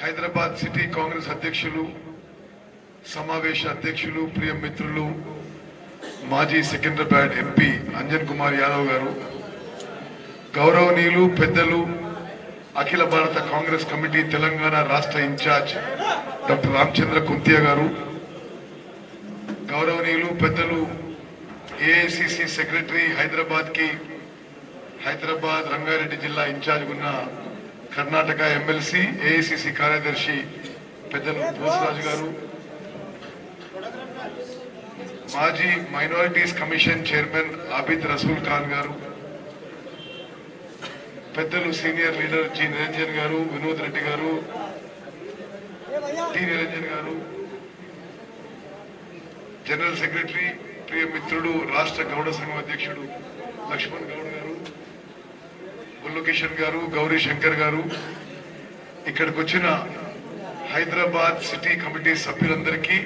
Hyderabad city Congress అధ్యక్షులు సమావేశ అధ్యక్షులు ప్రియ మిత్రులు మాజీ సికింద్రాబాద్ ఎంపీ అంజన్ కుమార్ యాదవ్ గారు గౌరవనీయులు పెద్దలు అఖిల భారత కాంగ్రెస్ కమిటీ తెలంగాణ రాష్ట్ర ఇన్ఛార్జ్ డాక్టర్ రామచంద్ర కుంతియా గారు గౌరవనీయులు పెద్దలు ఏఐసిసి సెక్రటరీ హైదరాబాద్కి హైదరాబాద్ రంగారెడ్డి జిల్లా ఇన్ఛార్జ్ ఉన్న కర్ణాటక ఎమ్మెల్సీ ఏఐసిసి కార్యదర్శి పెద్దలు భోసరాజు గారు మాజీ minorities commission chairman Abid Rasool Khan గారు పెద్దలు సీనియర్ లీడర్ జి నిరంజన్ గారు వినోద్ రెడ్డి గారు టి నిరంజన్ గారు జనరల్ సెక్రటరీ ప్రియ మిత్రుడు రాష్ట్ర గౌడ సంఘం అధ్యక్షుడు లక్ష్మణ్ గౌడ్ గారు గారు గౌరీ శంకర్ గారు ఇక్కడికి వచ్చిన హైదరాబాద్ సిటీ కమిటీ సభ్యులందరికీ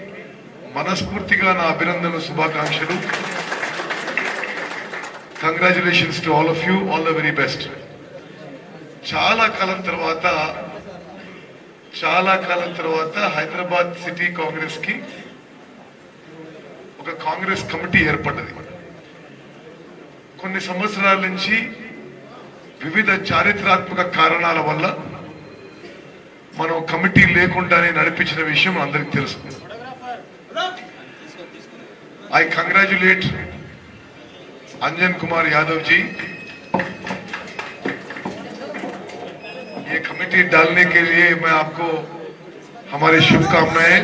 మనస్ఫూర్తిగా నా అభినందన శుభాకాంక్షలు. Congratulations to all of you all the very best చాలా కాలం తర్వాత చాలా కాలం తర్వాత హైదరాబాద్ సిటీ కాంగ్రెస్కి ఒక కాంగ్రెస్ కమిటీ ఏర్పడ్డది. కొన్ని సంవత్సరాల నుంచి వివిధ చారిత్రాత్మక కారణాల వల్ల మనం కమిటీ లేకుండానే నడిపించిన విషయం అందరికి తెలుసు ఐ కంగ్రాచులేట్ अंजन कुमार यादव जी ये कमेटी डालने के लिए मैं आपको हमारी शुभकामनाएं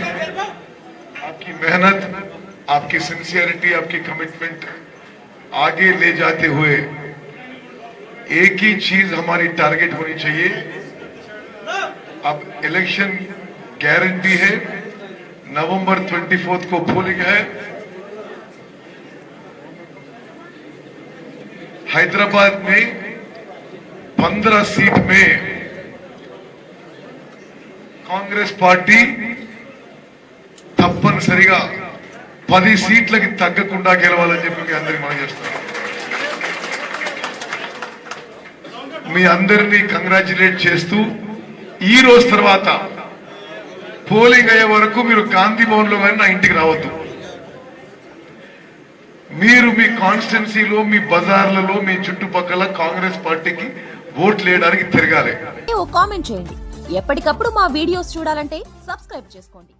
आपकी मेहनत आपकी सिंसियरिटी आपकी कमिटमेंट आगे ले जाते हुए एक ही चीज हमारी टारगेट होनी चाहिए अब इलेक्शन गारंटी है नवंबर 24 को पोलिंग है हैदराबाद में 15 सीट में కాంగ్రెస్ పార్టీ తప్పనిసరిగా పది సీట్లకి తగ్గకుండా గెలవాలని చెప్పి మీ అందరికి మనం చేస్తాం మీ అందరినీ కంగ్రాచులేట్ చేస్తూ ఈ రోజు తర్వాత పోలింగ్ అయ్యే వరకు మీరు గాంధీ భవన్లో కానీ నా ఇంటికి రావద్దు. మీరు మీ కాన్స్టిట్యున్సీలో మీ బజార్లలో మీ చుట్టుపక్కల కాంగ్రెస్ పార్టీకి ఓట్లు వేయడానికి తిరగాలి. కామెంట్ చేయండి. ఎప్పటికప్పుడు మా వీడియోస్ చూడాలంటే సబ్స్క్రైబ్ చేసుకోండి.